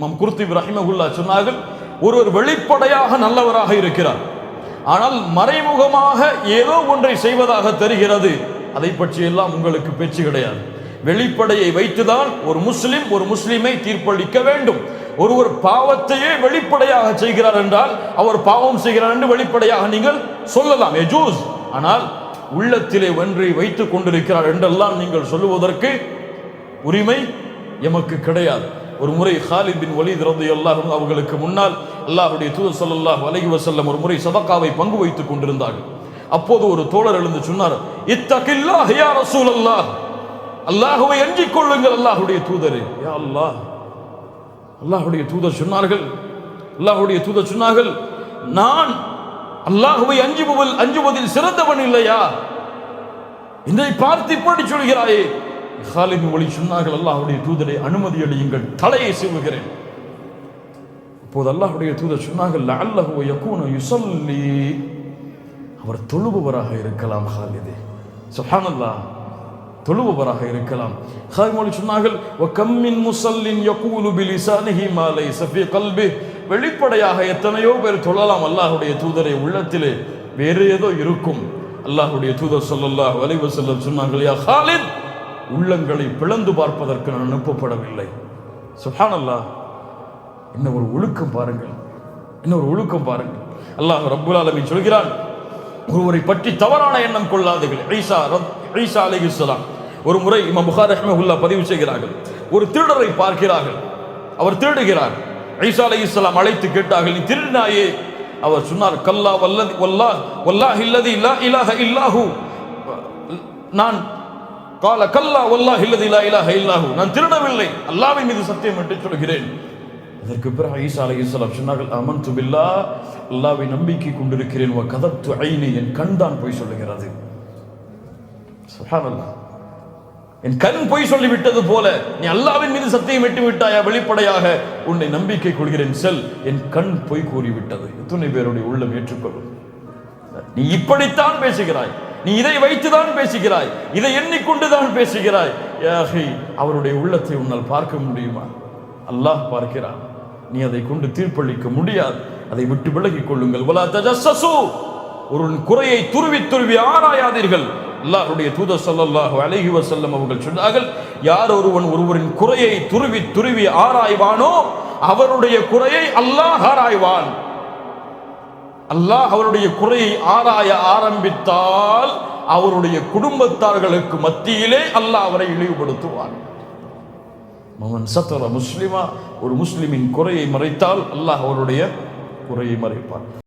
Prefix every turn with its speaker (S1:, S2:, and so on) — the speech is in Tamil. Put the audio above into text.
S1: இமாம் குர்த்தி ரஹிமகுல்லா சொன்னார்கள் ஒருவர் வெளிப்படையாக நல்லவராக இருக்கிறார். ஆனால் மறைமுகமாக ஏதோ ஒன்றை செய்வதாக தெரிகிறது. அதை பற்றி எல்லாம் உங்களுக்கு பேச்சு கிடையாது. வெளிப்படையை வைத்துதான் ஒரு முஸ்லிம் ஒரு முஸ்லிமை தீர்ப்பளிக்க வேண்டும். ஒருவர் பாவத்தையே வெளிப்படையாக செய்கிறார் என்றால் அவர் பாவம் செய்கிறார் என்று வெளிப்படையாக நீங்கள் சொல்லலாம். எஜூஸ். ஆனால் உள்ளத்திலே ஒன்றை வைத்துக் கொண்டிருக்கிறார் என்றெல்லாம் நீங்கள் சொல்லுவதற்கு உரிமை எமக்கு கிடையாது. ஒரு முறை ஹாலித் பின் வலீத் ரலியல்லாஹு அன்ஹு அவர்களுக்கு முன்னால் அல்லாஹுடைய தூதர் ஸல்லல்லாஹு வலகி வசல்லம் ஒரு முறை சதக்காவை பங்கு வைத்துக் கொண்டிருந்தார்கள். அப்போது ஒரு தோழர் எழுந்து சொன்னார் இத்தகில்லாஹ் யா ரசூலல்லாஹ். அல்லாஹுவை அஞ்சிக் கொள்ளுங்கள் அல்லாஹுடைய தூதரே. யா அல்லாஹ். அல்லாஹுடைய தூதர் சொன்னார்கள் அல்லாஹுடைய தூதர் சொன்னார்கள் நான் அல்லாஹுவை அஞ்சுபவல் அஞ்சுவதில் சிறந்தவன் இல்லையா? என்னை பார்த்து இப்படி சொல்கிறாயே ஹாலித் மொழி சொன்னார்கள் அல்லாஹுடைய தூதரை அனுமதி அளியுங்கள் தலையை சிவுகிறேன். அப்போது அல்லாஹுடைய தூதர் சொன்னார்கள் லஅல்லஹு யக்கூன யுஸல்லி. அவர் தொழுபவராக இருக்கலாம் ஹாலிதே. சுஹானல்லா தொழுபவராக இருக்கலாம். ஹாலித் மொழி சொன்னார்கள் கம்மின் முசல்லின் யகூலு பிலிசானிஹி மா லைஸ கல்பி வெளிப்படையாக எத்தனையோ பேர் தொழலாம் அல்லாஹ்வுடைய தூதரை உள்ளத்திலே. வேறு ஏதோ இருக்கும். அல்லாஹுடைய தூதர் சொல்லல்லாஹ் அலைஹி வஸல்லம் சொன்னார்கள் யா ஹாலித் உள்ளங்களை பிளந்து பார்ப்பதற்கு நான் அனுப்பப்படவில்லை. சுஹானல்லா என்ன ஒரு ஒழுக்கம் பாருங்கள். என்ன ஒரு ஒழுக்கம் பாருங்கள். அல்லாஹ் ரப்புல் ஆலமீன் சொல்கிறான் ஒருவரை பற்றி தவறான எண்ணம் கொள்ளாதீர்கள். ஈசா ரப்- ஈசா அலைஹிஸ்ஸலாம் ஒரு முறை இமாம் புகார் ரஹ்மஹுல்லா பதிவு செய்கிறார்கள். ஒரு திருடரை பார்க்கிறார்கள். அவர் திருடுகிறார். ஈசா அலைஹிஸ்ஸலாம் அழைத்து கேட்டார்கள் நீ திருடினாயே. அவர் சொன்னார் கல்லா வல்லதி வல்லா வல்லாஹ் இல்லதி இல்லா இலாஹ இல்லாஹு. நான் கால கல்லா வல்லாஹ் இல்லது லா இலா இல்லாஹு. நான் திருடவில்லை. அல்லாவின் மீது சத்தியம் என்று சொல்கிறேன் அதற்கு பிறகு ஈசா இஸ்லாம் சொன்னார்கள் அமன் துபில்லா அல்லாவை நம்பிக்கை கொண்டிருக்கிறேன். வா கதத்து ஐனி. என் கண் தான் போய் சொல்லுகிறது. என் கண் பொய் சொல்லிவிட்டது போல நீ அல்லாவின் மீது சத்தியம் விட்டு விட்டாயா? வெளிப்படையாக உன்னை நம்பிக்கை கொள்கிறேன். செல். என் கண் பொய் கூறிவிட்டது. எத்தனை பேருடைய உள்ளம் ஏற்றுக்கொள்ளும். நீ இப்படித்தான் பேசுகிறாய். நீ இதை வைத்துதான் பேசுகிறாய் இதை எண்ணிக்கொண்டுதான் பேசுகிறாய். யாஹி அவருடைய உள்ளத்தை உன்னால் பார்க்க முடியுமா? அல்லாஹ் பார்க்கிறான். நீ அதை கொண்டு தீர்ப்பளிக்க முடியாது. அதை விட்டு விலகிக் கொள்ளுங்கள். வலா தஜஸ்ஸசு. ஒரு குறையை துருவி துருவி ஆராயாதீர்கள். அல்லாஹ்வுடைய தூதர் ஸல்லல்லாஹு அலைஹி வசல்லம் அவர்கள் சொன்னார்கள் யார் ஒருவன் ஒருவரின் குறையை துருவி துருவி ஆராய்வானோ அவருடைய குறையை அல்லாஹ் ஆராய்வான். அல்லாஹ் அவருடைய குறையை ஆராய ஆரம்பித்தால் அவருடைய குடும்பத்தார்களுக்கு மத்தியிலே அல்லாஹ் அவரை இழிவுபடுத்துவார் மகன் சத்தர முஸ்லிமா ஒரு முஸ்லிமின் குறையை மறைத்தால் அல்லாஹ் அவருடைய குறையை மறைப்பார்